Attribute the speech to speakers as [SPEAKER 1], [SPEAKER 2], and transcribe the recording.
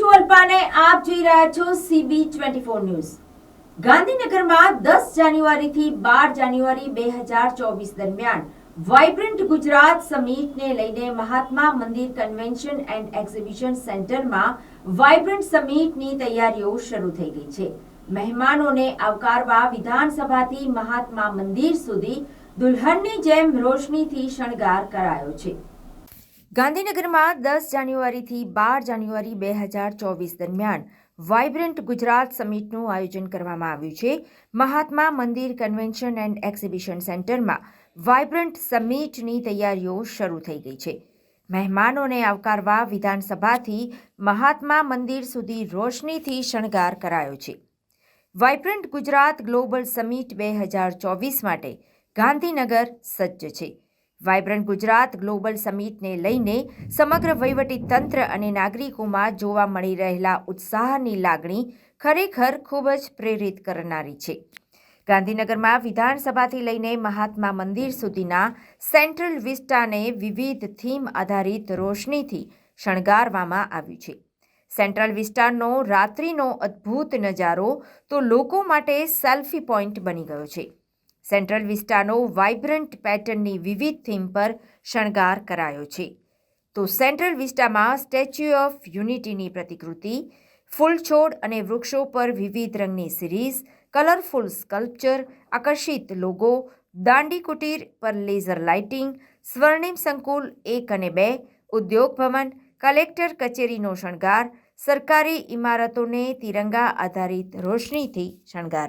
[SPEAKER 1] કલ્પાને આપ જોઈ રહ્યા છો સીબી ટ્વેન્ટી ફોર ન્યૂઝ. ગાંધીનગરમાં દસ જાન્યુઆરીથી બાર જાન્યુઆરી બે હજાર ચોવીસ દરમિયાન વાઇબ્રન્ટ ગુજરાત સમિટને લઈને Mahatma Mandir convention and exhibition સેન્ટરમાં વાઇબ્રન્ટ સમિટની તૈયારીઓ શરૂ થઈ ગઈ છે. મહેમાનોને આવકારવા વિધાનસભાથી મહાત્મા મંદિર સુધી દુલ્હનની જેમ રોશનીથી શણગાર કરાયો છે. ગાંધીનગરમાં દસ જાન્યુઆરીથી બાર જાન્યુઆરી બે હજાર ચોવીસ દરમિયાન વાઇબ્રન્ટ ગુજરાત સમિટનું આયોજન કરવામાં આવ્યું છે. Mahatma Mandir convention and exhibition સેન્ટરમાં વાઇબ્રન્ટ સમિટની તૈયારીઓ શરૂ થઈ ગઈ છે. મહેમાનોને આવકારવા વિધાનસભાથી મહાત્મા મંદિર સુધી રોશનીથી શણગાર કરાયો છે. વાઇબ્રન્ટ ગુજરાત ગ્લોબલ સમિટ બે હજાર ચોવીસ માટે ગાંધીનગર સજ્જ છે. વાઇબ્રન્ટ ગુજરાત ગ્લોબલ સમિટને લઈને સમગ્ર વહીવટી તંત્ર અને નાગરિકોમાં જોવા મળી રહેલા ઉત્સાહની લાગણી ખરેખર ખૂબ જ પ્રેરિત કરનારી છે. ગાંધીનગરમાં વિધાનસભાથી લઈને મહાત્મા મંદિર સુધીના સેન્ટ્રલ વિસ્ટાને વિવિધ થીમ આધારિત રોશનીથી શણગારવામાં આવ્યું છે. સેન્ટ્રલ વિસ્તારનો રાત્રિનો અદ્ભુત નજારો તો લોકો માટે સેલ્ફી પોઈન્ટ બની ગયો છે. સેન્ટ્રલ વિસ્ટાનો વાઇબ્રન્ટ પેટર્નની વિવિધ થીમ પર શણગાર કરાયો છે. તો સેન્ટ્રલ વિસ્ટામાં સ્ટેચ્યુ ઓફ યુનિટીની પ્રતિકૃતિ ફૂલ છોડ અને વૃક્ષો પર વિવિધ રંગની સિરીઝ, કલરફુલ સ્કલ્પચર, આકર્ષિત લોગો, દાંડી કુટીર પર લેઝર લાઇટિંગ, સ્વર્ણિમ સંકુલ એક અને બે, ઉદ્યોગ ભવન, કલેક્ટર કચેરીનો શણગાર, સરકારી ઇમારતોને તિરંગા આધારિત રોશનીથી શણગાર